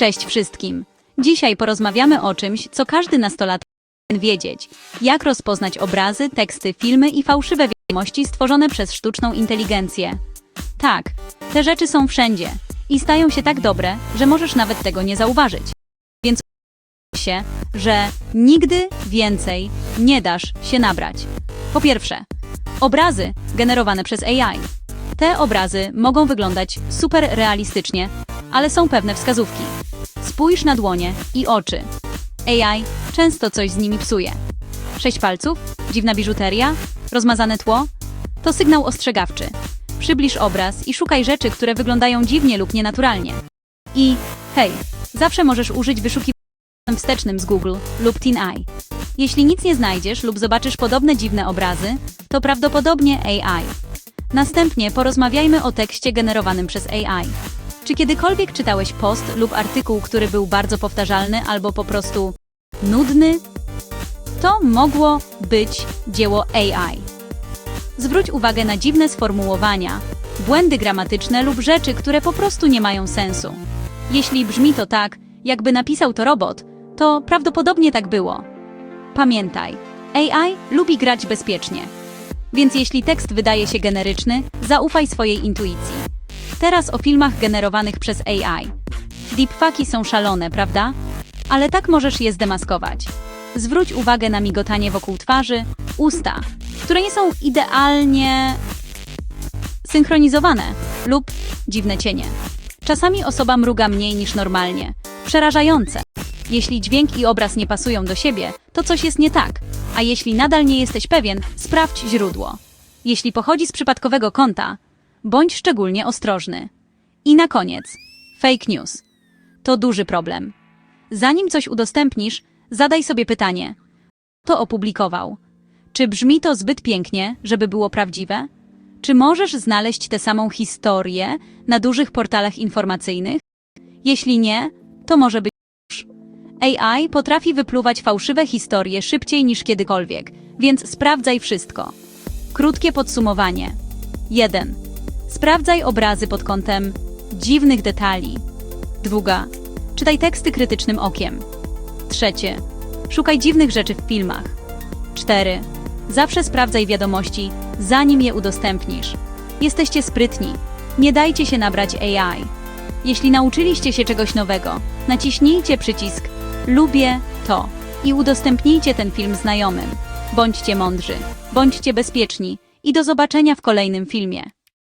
Cześć wszystkim. Dzisiaj porozmawiamy o czymś, co każdy nastolatek powinien wiedzieć. Jak rozpoznać obrazy, teksty, filmy i fałszywe wiadomości stworzone przez sztuczną inteligencję. Tak, te rzeczy są wszędzie i stają się tak dobre, że możesz nawet tego nie zauważyć. Więc się, że nigdy więcej nie dasz się nabrać. Po pierwsze, obrazy generowane przez AI. Te obrazy mogą wyglądać super realistycznie, ale są pewne wskazówki. Spójrz na dłonie i oczy. AI często coś z nimi psuje. Sześć palców, dziwna biżuteria, rozmazane tło to sygnał ostrzegawczy. Przybliż obraz i szukaj rzeczy, które wyglądają dziwnie lub nienaturalnie. I hej, zawsze możesz użyć wyszukiwania wstecznym z Google lub TinEye. Jeśli nic nie znajdziesz lub zobaczysz podobne dziwne obrazy, to prawdopodobnie AI. Następnie porozmawiajmy o tekście generowanym przez AI. Czy kiedykolwiek czytałeś post lub artykuł, który był bardzo powtarzalny albo po prostu nudny? To mogło być dzieło AI. Zwróć uwagę na dziwne sformułowania, błędy gramatyczne lub rzeczy, które po prostu nie mają sensu. Jeśli brzmi to tak, jakby napisał to robot, to prawdopodobnie tak było. Pamiętaj, AI lubi grać bezpiecznie. Więc jeśli tekst wydaje się generyczny, zaufaj swojej intuicji. Teraz o filmach generowanych przez AI. Deepfaki są szalone, prawda? Ale tak możesz je zdemaskować. Zwróć uwagę na migotanie wokół twarzy, usta, które nie są idealnie synchronizowane lub dziwne cienie. Czasami osoba mruga mniej niż normalnie. Przerażające. Jeśli dźwięk i obraz nie pasują do siebie, to coś jest nie tak. A jeśli nadal nie jesteś pewien, sprawdź źródło. Jeśli pochodzi z przypadkowego konta, bądź szczególnie ostrożny. I na koniec, fake news. To duży problem. Zanim coś udostępnisz, zadaj sobie pytanie: to opublikował? Czy brzmi to zbyt pięknie, żeby było prawdziwe? Czy możesz znaleźć tę samą historię na dużych portalach informacyjnych? Jeśli nie, to może być już. AI potrafi wypluwać fałszywe historie szybciej niż kiedykolwiek, więc sprawdzaj wszystko. Krótkie podsumowanie. 1. Sprawdzaj obrazy pod kątem dziwnych detali. Druga. Czytaj teksty krytycznym okiem. Trzecie. Szukaj dziwnych rzeczy w filmach. 4. Zawsze sprawdzaj wiadomości, zanim je udostępnisz. Jesteście sprytni. Nie dajcie się nabrać AI. Jeśli nauczyliście się czegoś nowego, naciśnijcie przycisk Lubię to i udostępnijcie ten film znajomym. Bądźcie mądrzy, bądźcie bezpieczni i do zobaczenia w kolejnym filmie.